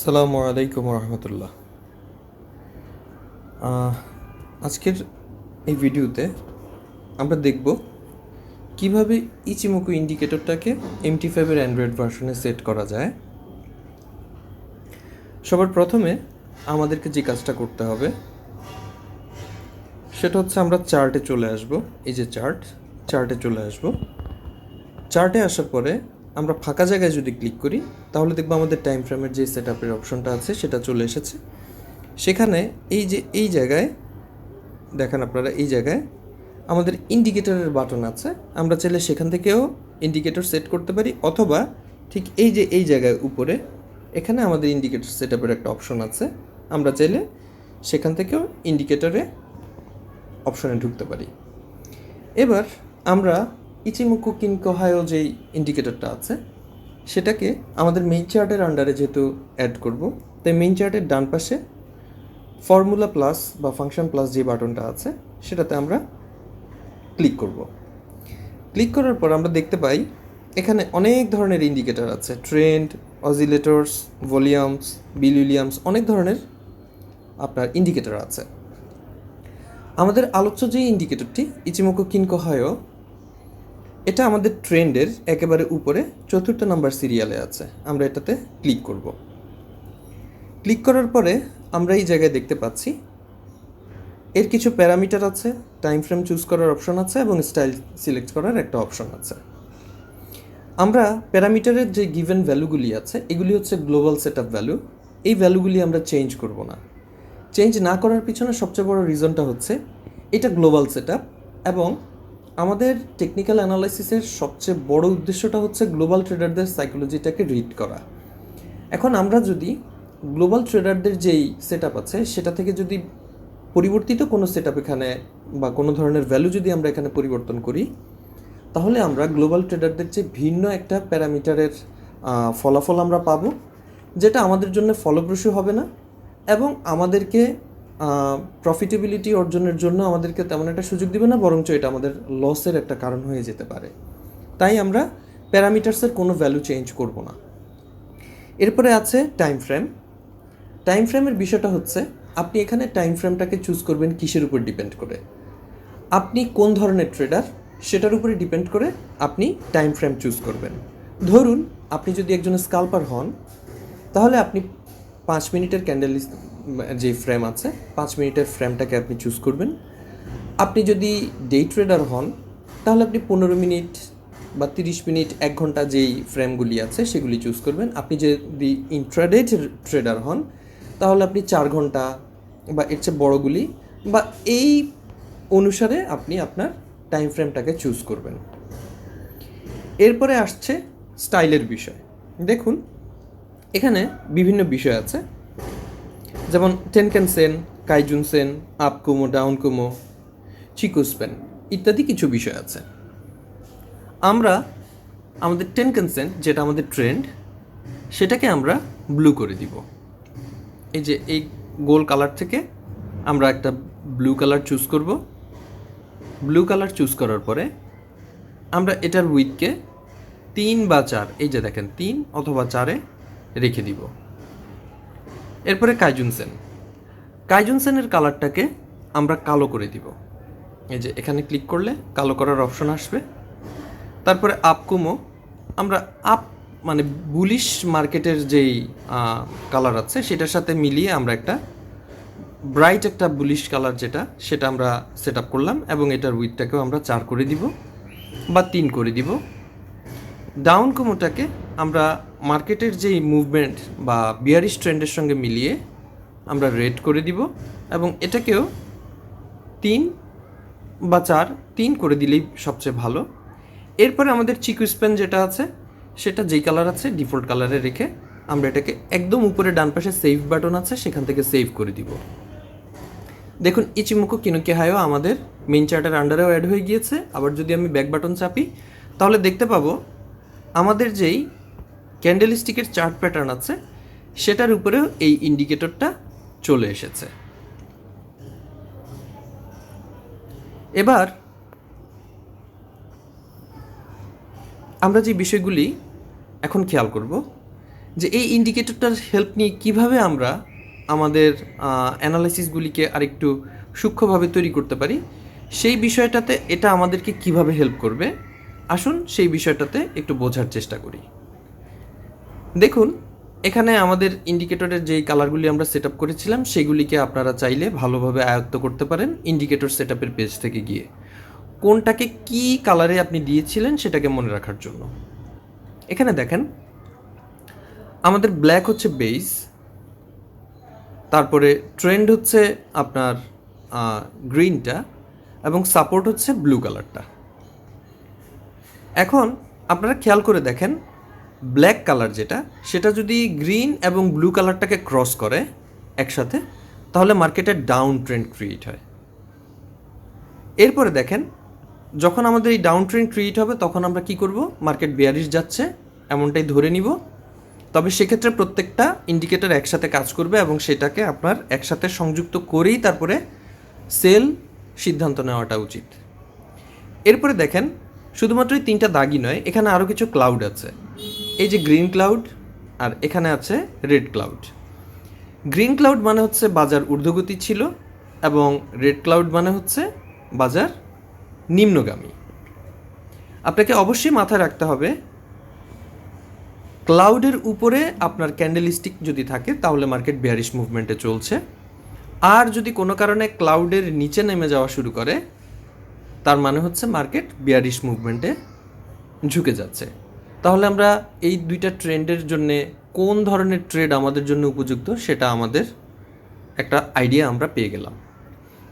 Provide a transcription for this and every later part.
সালামু আলাইকুম রহমতুল্লাহ। আজকের এই ভিডিওতে আমরা দেখব কীভাবে ইচিমোকো ইন্ডিকেটরটাকে এমটি ফাইভের অ্যান্ড্রয়েড ভার্সনে সেট করা যায়। সবার প্রথমে আমাদেরকে যে কাজটা করতে হবে, সেটা হচ্ছে আমরা চার্টে চলে আসব। এই যে চার্ট চার্টে চলে আসব। চার্টে আসার পরে আমরা ফাঁকা জায়গায় যদি ক্লিক করি, তাহলে দেখব আমাদের টাইম ফ্রেমের যে সেট আপের অপশনটা আছে, সেটা চলে এসেছে। সেখানে এই যে, এই জায়গায়, দেখেন আপনারা, এই জায়গায় আমাদের ইন্ডিকেটরের বাটন আছে। আমরা চাইলে সেখান থেকেও ইন্ডিকেটর সেট করতে পারি, অথবা ঠিক এই যে, এই জায়গায় উপরে, এখানে আমাদের ইন্ডিকেটর সেট আপের একটা অপশন আছে। আমরা চাইলে সেখান থেকেও ইন্ডিকেটরে অপশনে ঢুকতে পারি। এবার আমরা ইচিমুকু কিনকোহায়ও যেই ইন্ডিকেটরটা আছে, সেটাকে আমাদের মেইন চার্টের আন্ডারে যেহেতু অ্যাড করব, তাই মেইন চার্টের ডান পাশে ফর্মুলা প্লাস বা ফাংশন প্লাস যে বাটনটা আছে, সেটাতে আমরা ক্লিক করব। ক্লিক করার পর আমরা দেখতে পাই, এখানে অনেক ধরনের ইন্ডিকেটর আছে ট্রেন্ড অজিলেটরস ভলিউমস বিলিউলিয়ামস অনেক ধরনের আপনার ইন্ডিকেটর আছে। আমাদের আলোচ্য যে ইন্ডিকেটরটি ইচিমোকো কিনকো এটা আমাদের ট্রেন্ডের একেবারে উপরে চতুর্থ নাম্বার সিরিয়ালে আছে। আমরা এটাতে ক্লিক করব। ক্লিক করার পরে আমরা এই জায়গায় দেখতে পাচ্ছি, এর কিছু প্যারামিটার আছে টাইম ফ্রেম চুজ করার অপশন আছে এবং স্টাইল সিলেক্ট করার একটা অপশন আছে। আমরা প্যারামিটারের যে গিভেন ভ্যালুগুলি আছে, এগুলি হচ্ছে গ্লোবাল সেট আপ ভ্যালু এই ভ্যালুগুলি আমরা চেঞ্জ করব না। চেঞ্জ না করার পিছনে সবচেয়ে বড় রিজনটা হচ্ছে, এটা গ্লোবাল সেট এবং আমাদের টেকনিক্যাল অ্যানালাইসিসের সবচেয়ে বড় উদ্দেশ্যটা হচ্ছে গ্লোবাল ট্রেডারদের সাইকোলজিটাকে রিড করা। এখন আমরা যদি গ্লোবাল ট্রেডারদের যেই সেট আছে, সেটা থেকে যদি পরিবর্তিত কোনো সেট এখানে বা কোনো ধরনের ভ্যালু যদি আমরা এখানে পরিবর্তন করি, তাহলে আমরা গ্লোবাল ট্রেডারদের চেয়ে ভিন্ন একটা প্যারামিটারের ফলাফল আমরা পাবো, যেটা আমাদের জন্য ফলপ্রসূ হবে না এবং আমাদেরকে প্রফিটেবিলিটি অর্জনের জন্য আমাদেরকে তেমন একটা সুযোগ দিবে না, বরঞ্চ এটা আমাদের লসের একটা কারণ হয়ে যেতে পারে। তাই আমরা প্যারামিটার্সের কোনো ভ্যালু চেঞ্জ করব না। এরপরে আছে টাইম ফ্রেম টাইম ফ্রেমের বিষয়টা হচ্ছে, আপনি এখানে টাইম ফ্রেমটাকে চুজ করবেন কিসের উপর ডিপেন্ড করে। আপনি কোন ধরনের ট্রেডার সেটার উপরে ডিপেন্ড করে আপনি টাইম ফ্রেম চুজ করবেন। ধরুন, আপনি যদি একজন স্কাল্পার হন, তাহলে আপনি পাঁচ মিনিটের ক্যান্ডেল যে ফ্রেম আছে, পাঁচ মিনিটের ফ্রেমটাকে আপনি চুজ করবেন। আপনি যদি ডে ট্রেডার হন, তাহলে আপনি পনেরো মিনিট বা তিরিশ মিনিট, এক ঘণ্টা যেই ফ্রেমগুলি আছে, সেগুলি চুজ করবেন। আপনি যদি ইন্ট্রাডে ট্রেডার হন, তাহলে আপনি চার ঘণ্টা বা এর চেয়ে বড়োগুলি বা এই অনুসারে আপনি আপনার টাইম ফ্রেমটাকে চুজ করবেন। এরপরে আসছে স্টাইলের বিষয়। দেখুন, এখানে বিভিন্ন বিষয় আছে। যেমন tenkan sen kijun sen up kumo down kumo chikou span ইত্যাদি কিছু বিষয় আছে। আমরা আমাদের টেনকেন সেন যেটা আমাদের ট্রেন্ড সেটাকে আমরা ব্লু করে দিব। এই যে এই গোল কালার থেকে আমরা একটা ব্লু কালার চুজ করব। ব্লু কালার চুজ করার পরে আমরা এটার উইথকে তিন বা চার, এই যে দেখেন, তিন অথবা চারে রেখে দিব। এরপরে কাইজুনসেন কাইজুনসেনের কালারটাকে আমরা কালো করে দিব। এই যে এখানে ক্লিক করলে কালো করার অপশন আসবে। তারপরে আপকুমো, আমরা আপ মানে বুলিশ মার্কেটের যেই কালার আছে সেটার সাথে মিলিয়ে আমরা একটা ব্রাইট একটা বুলিশ কালার যেটা, সেটা আমরা সেট করলাম এবং এটার উইথটাকেও আমরা চার করে দিব বা তিন করে দিব। ডাউন কোমোটাকে আমরা মার্কেটের যেই মুভমেন্ট বা বিয়ারিশ ট্রেন্ডের সঙ্গে মিলিয়ে আমরা রেড করে দিব এবং এটাকেও তিন বা চার, তিন করে দিলেই সবচেয়ে ভালো। এরপরে আমাদের চিকু স্পেন যেটা আছে, সেটা যেই কালার আছে ডিফল্ট কালারে রেখে আমরা এটাকে একদম উপরে ডান পাশে সেভ বাটন আছে, সেখান থেকে সেভ করে দিব। দেখুন, ইচিমুকো কিনুকে হায়ও আমাদের মেন চার্টের আন্ডারেও অ্যাড হয়ে গিয়েছে। আবার যদি আমি ব্যাক বাটন চাপি, তাহলে দেখতে পাবো আমাদের যেই ক্যান্ডেল স্টিকের চার্ট প্যাটার্ন আছে, সেটার উপরেও এই ইন্ডিকেটরটা চলে এসেছে। এবার, আমরা যে বিষয়গুলি এখন খেয়াল করব, যে এই ইন্ডিকেটরটার হেল্প নিয়ে কীভাবে আমরা আমাদের অ্যানালাইসিসগুলিকে আরেকটু সূক্ষ্মভাবে তৈরি করতে পারি, সেই বিষয়টাতে এটা আমাদেরকে কীভাবে হেল্প করবে আসুন সেই বিষয়টাতে একটু বোঝার চেষ্টা করি। দেখুন, এখানে আমাদের ইন্ডিকেটরের যেই কালারগুলি আমরা সেট করেছিলাম, সেগুলিকে আপনারা চাইলে ভালোভাবে আয়ত্ত করতে পারেন ইন্ডিকেটর সেট পেজ থেকে গিয়ে। কোনটাকে কি কালারে আপনি দিয়েছিলেন সেটাকে মনে রাখার জন্য। এখানে দেখেন, আমাদের ব্ল্যাক হচ্ছে বেস তারপরে ট্রেন্ড হচ্ছে আপনার গ্রিনটা এবং সাপোর্ট হচ্ছে ব্লু কালারটা এখন আপনারা খেয়াল করে দেখেন ব্ল্যাক কালার যেটা, সেটা যদি গ্রিন এবং ব্লু কালারটাকে ক্রস করে একসাথে, তাহলে মার্কেটে ডাউন ট্রেন্ড ক্রিয়েট হয়। এরপরে দেখেন, যখন আমাদের এই ডাউন ট্রেন্ড ক্রিয়েট হবে, তখন আমরা কি করব? মার্কেট বিয়ারিশ যাচ্ছে, এমনটাই ধরে নিব। তবে সেক্ষেত্রে প্রত্যেকটা ইন্ডিকেটর একসাথে কাজ করবে এবং সেটাকে আপনার একসাথে সংযুক্ত করেই তারপরে সেল সিদ্ধান্ত নেওয়াটা উচিত। এরপরে দেখেন শুধুমাত্র এই তিনটা দাগই নয়, এখানে আরও কিছু ক্লাউড আছে। এই যে গ্রিন ক্লাউড আর এখানে আছে রেড ক্লাউড গ্রিন ক্লাউড মানে হচ্ছে বাজার ঊর্ধ্বগতি ছিল এবং রেড ক্লাউড মানে হচ্ছে বাজার নিম্নগামী। আপনাকে অবশ্যই মাথায় রাখতে হবে ক্লাউডের উপরে আপনার ক্যান্ডেলিস্টিক যদি থাকে, তাহলে মার্কেট বেয়ারিশ মুভমেন্টে চলছে। আর যদি কোনো কারণে ক্লাউডের নিচে নেমে যাওয়া শুরু করে তার মানে হচ্ছে মার্কেট বিয়ারিশ মুভমেন্টে ঝুঁকে যাচ্ছে। তাহলে আমরা এই দুইটা ট্রেন্ডের জন্য কোন ধরনের ট্রেড আমাদের জন্য উপযুক্ত সেটা আমাদের একটা আইডিয়া আমরা পেয়ে গেলাম।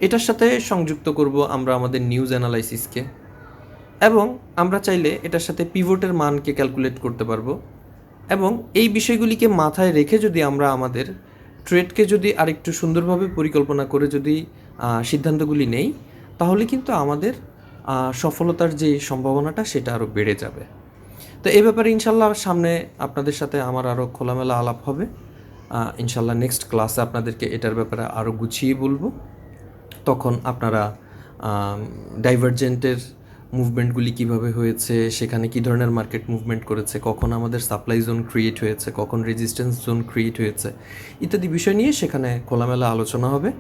এটার সাথে সংযুক্ত করব আমরা আমাদের নিউজ অ্যানালাইসিসকে এবং আমরা চাইলে এটার সাথে পিভোটের মানকে ক্যালকুলেট করতে পারব। এবং এই বিষয়গুলিকে মাথায় রেখে যদি আমরা আমাদের ট্রেডকে যদি আরেকটু সুন্দরভাবে পরিকল্পনা করে যদি সিদ্ধান্তগুলি নেই তাহলে কিন্তু আমাদের সফলতার যে সম্ভাবনাটা সেটা আরও বেড়ে যাবে। তো এই ব্যাপারে ইনশাল্লাহ সামনে আপনাদের সাথে আমার আরও খোলামেলা আলাপ হবে। ইনশাল্লাহ নেক্সট ক্লাসে আপনাদেরকে এটার ব্যাপারে আরও গুছিয়ে বলব। তখন আপনারা ডাইভারজেন্টের মুভমেন্টগুলি কীভাবে হয়েছে, সেখানে কি ধরনের মার্কেট মুভমেন্ট করেছে, কখন আমাদের সাপ্লাই জোন ক্রিয়েট হয়েছে, কখন রেজিস্ট্যান্স জোন ক্রিয়েট হয়েছে, ইত্যাদি বিষয় নিয়ে সেখানে খোলামেলা আলোচনা হবে।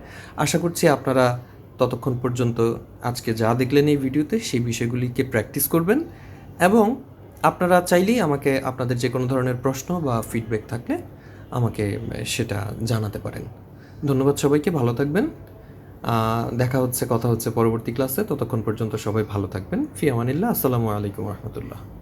আশা করছি আপনারা ততক্ষণ পর্যন্ত আজকে যা দেখলেন এই ভিডিওতে সেই বিষয়গুলিকে প্র্যাকটিস করবেন এবং আপনারা চাইলেই আমাকে আপনাদের যে কোনো ধরনের প্রশ্ন বা ফিডব্যাক থাকলে আমাকে সেটা জানাতে পারেন। ধন্যবাদ সবাইকে, ভালো থাকবেন। দেখা হচ্ছে, কথা হচ্ছে পরবর্তী ক্লাসে ততক্ষণ পর্যন্ত সবাই ভালো থাকবেন। ফি আমানিল্লাহ। আসসালামু আলাইকুম রহমতুল্লাহ।